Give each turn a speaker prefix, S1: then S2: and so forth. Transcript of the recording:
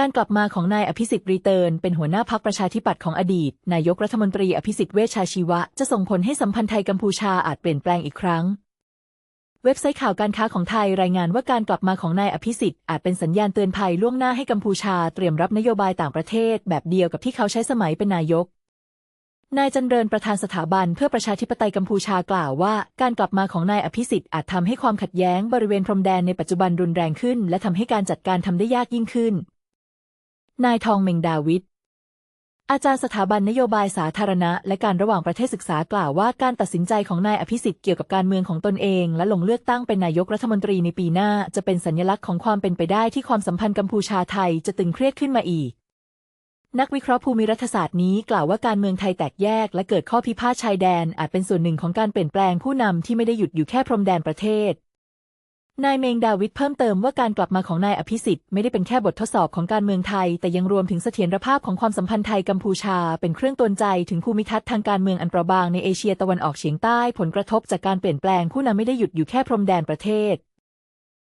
S1: การกลับมาของนายอภิสิทธิ์รีเติร์นเป็นหัวหน้าพักประชาธิปัตย์ของอดีต นายกรัฐมนตรีอภิสิทธิ์เวชชาชีวะ จะส่งผลให้สัมพันธ์ไทยกัมพูชาอาจเปลี่ยนแปลงอีกครั้ง เว็บไซต์ข่าวการค้าของไทยรายงานว่าการกลับมาของนายอภิสิทธิ์อาจเป็นสัญญาณเตือนภัยล่วงหน้าให้กัมพูชาเตรียมรับนโยบายต่างประเทศ แบบเดียวกับที่เขาใช้สมัยเป็นนายกนายจันเริญประธานสถาบันเพื่อประชาธิปไตยกัมพูชากล่าวว่า การกลับมาของนายอภิสิทธิ์อาจทำให้ความขัดแย้งบริเวณพรมแดนในปัจจุบันรุนแรงขึ้น และทำให้การจัดการทำได้ยากยิ่งขึ้น นายทองเมงดาวิดอาจารย์สถาบันนโยบายสาธารณะ และการระหว่างประเทศศึกษากล่าวว่าการตัดสินใจของนายอภิสิทธิ์เกี่ยวกับการเมืองของตนเอง และลงเลือกตั้งเป็นนายกรัฐมนตรีในปีหน้า จะเป็นสัญลักษณ์ของความเป็นไปได้ที่ความสัมพันธ์กัมพูชาไทยจะตึงเครียดขึ้นมาอีก นักวิเคราะห์ภูมิรัฐศาสตร์นี้กล่าวว่าการเมืองไทยแตกแยก และเกิดข้อพิพาทชายแดนอาจเป็นส่วนหนึ่งของการเปลี่ยนแปลงผู้นำที่ไม่ได้หยุดอยู่แค่พรมแดนประเทศ นายเมงดาวิดเพิ่มเติมว่าการกลับมาของนายอภิสิทธิ์ไม่ได้เป็นแค่บททดสอบของการเมืองไทย แต่ยังรวมถึงเสถียรภาพของความสัมพันธ์ไทยกัมพูชา เป็นเครื่องตนใจถึงภูมิทัศน์ทางการเมืองอันเปราะบางในเอเชียตะวันออกเฉียงใต้ผลกระทบจากการเปลี่ยนแปลงผู้นำไม่ได้หยุดอยู่แค่พรมแดนประเทศ